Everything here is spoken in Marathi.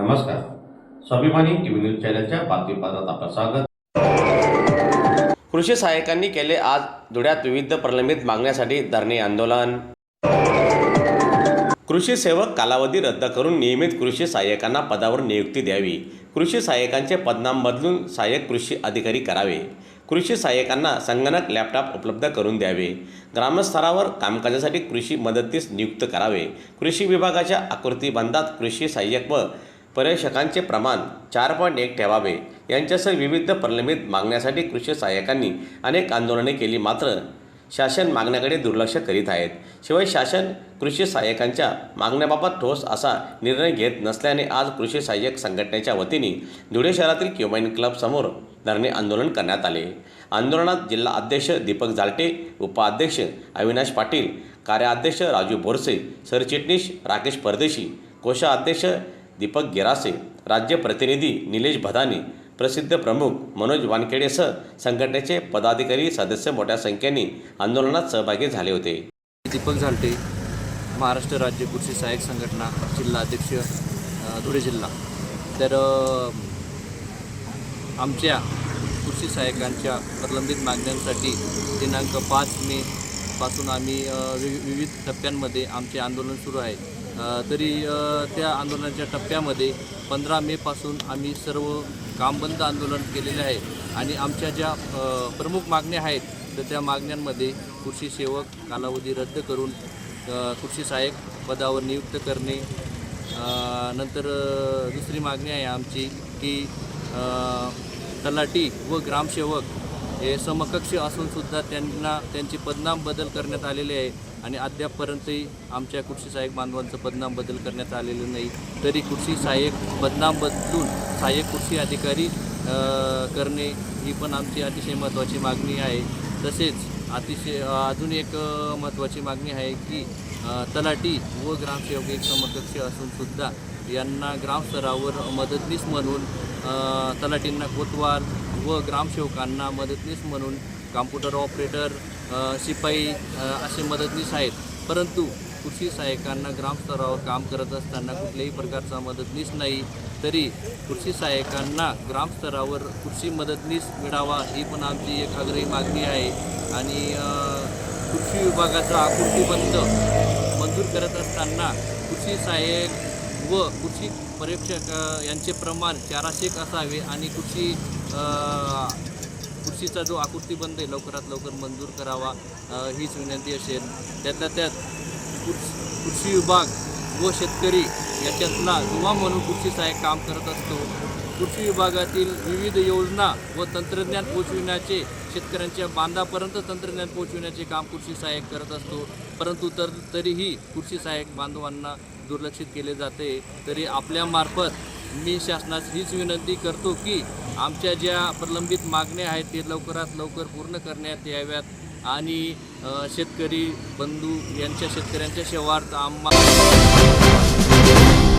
नमस्कार. स्वाभिमानी टीव्ही न्यूज चॅनलच्या बातमीपत्रात आपलं स्वागत. कृषी सहाय्यकांनी केले आज धुळ्यात विविध प्रलंबित मागण्यासाठी धरणे आंदोलन. कृषी सेवक कालावधी रद्द करून नियमित कृषी सहाय्यकांना पदावर नियुक्ती द्यावी. कृषी सहाय्यकांचे पदनाम बदलून सहाय्यक कृषी अधिकारी करावे. कृषी सहाय्यकांना संगणक लॅपटॉप उपलब्ध करून द्यावे. ग्रामस्तरावर कामकाजासाठी कृषी मदतीस नियुक्त करावे. कृषी विभागाच्या आकृतीबंधात कृषी सहाय्यक व पर्यवेक्षकांचे प्रमाण चार पॉईंट एक ठेवावे. यांच्यासह विविध प्रलंबित मागण्यासाठी कृषी सहाय्यकांनी अनेक आंदोलने केली. मात्र शासन मागण्याकडे दुर्लक्ष करीत आहेत. शिवाय शासन कृषी सहाय्यकांच्या मागण्याबाबत ठोस असा निर्णय घेत नसल्याने आज कृषी सहाय्यक संघटनेच्या वतीने धुळे शहरातील क्युमाइन क्लब समोर धरणे आंदोलन करण्यात आले. आंदोलनात जिल्हा अध्यक्ष दीपक जालटे उपाध्यक्ष अविनाश पाटील कार्याध्यक्ष राजू बोरसे सरचिटणीस राकेश परदेशी कोषाध्यक्ष दीपक गिरासे राज्य प्रतिनिधी निलेश भदानी प्रसिद्ध प्रमुख मनोज वानखेडेसह संघटनेचे पदाधिकारी सदस्य मोठ्या संख्येने आंदोलनात सहभागी झाले होते. दीपक झालटे महाराष्ट्र राज्य कृषी सहाय्यक संघटना जिल्हा अध्यक्ष धुळे जिल्हा. तर आमच्या कृषी सहाय्यकांच्या प्रलंबित मागण्यांसाठी दिनांक पाच मे पासून आम्ही विविध टप्प्यांमध्ये आमचे आंदोलन सुरू आहे. तरी त्या आंदोलनाच्या टप्प्यामध्ये पंधरा मेपासून आम्ही सर्व कामबंद आंदोलन केलेले आहे आणि आमच्या ज्या प्रमुख मागण्या आहेत तर त्या मागण्यांमध्ये कृषी सेवक कालावधी रद्द करून कृषी सहाय्यक पदावर नियुक्त करणे नंतर दुसरी मागणी आहे आमची की तलाटी व ग्रामसेवक हे समकक्ष असूनसुद्धा त्यांना त्यांचे पदनाम बदल करण्यात आलेले आहे. आणि अद्यापपर्यंतही आमच्या कृषी सहाय्यक बांधवांचं बदनाम बदल करण्यात आलेलं नाही. तरी कृषी सहाय्यक बदनाम बदलून सहाय्यक कृषी अधिकारी करणे ही पण आमची अतिशय महत्त्वाची मागणी आहे. तसेच अतिशय अजून एक महत्त्वाची मागणी आहे की तलाठी व ग्रामसेवक एक समकक्ष असूनसुद्धा यांना ग्रामस्तरावर मदतनीस म्हणून तलाठींना कोतवाल व ग्रामसेवकांना मदतनीस म्हणून कॉम्प्युटर ऑपरेटर शिपाई असे मदतनीस आहेत. परंतु कृषी सहाय्यकांना ग्रामस्तरावर काम करत असताना कुठल्याही प्रकारचा मदतनीस नाही तरी कृषी सहाय्यकांना ग्रामस्तरावर कृषी मदतनीस मिळावा ही पण आमची एक आग्रही मागणी आहे. आणि कृषी विभागाचा आकृतीबंध मंजूर करत असताना कृषी सहाय्यक व कृषी पर्यवेक्षक यांचे प्रमाण चाराशेक असावे आणि कृषी अ, कृषीचा जो आकृतीबंध आहे लवकरात लवकर मंजूर करावा हीच विनंती असेल. त्यातल्या त्यात कृषी विभाग व शेतकरी याच्यातला युवा म्हणून कृषी सहाय्यक काम करत असतो. कृषी विभागातील विविध योजना व तंत्रज्ञान पोचविण्याचे शेतकऱ्यांच्या बांधापर्यंत तंत्रज्ञान पोचविण्याचे काम कृषी सहाय्यक करत असतो. परंतु तर तरीही कृषी सहाय्यक बांधवांना दुर्लक्षित केले जाते. तरी आपल्यामार्फत मी शासनास हीच विनंती करतो की आमच्या ज्या प्रलंबित मागण्या आहेत ते लवकरात लवकर पूर्ण करण्यात याव्यात. आणि शेतकरी बंधू यांच्या शेतकऱ्यांच्या शेवार्थ आम्हा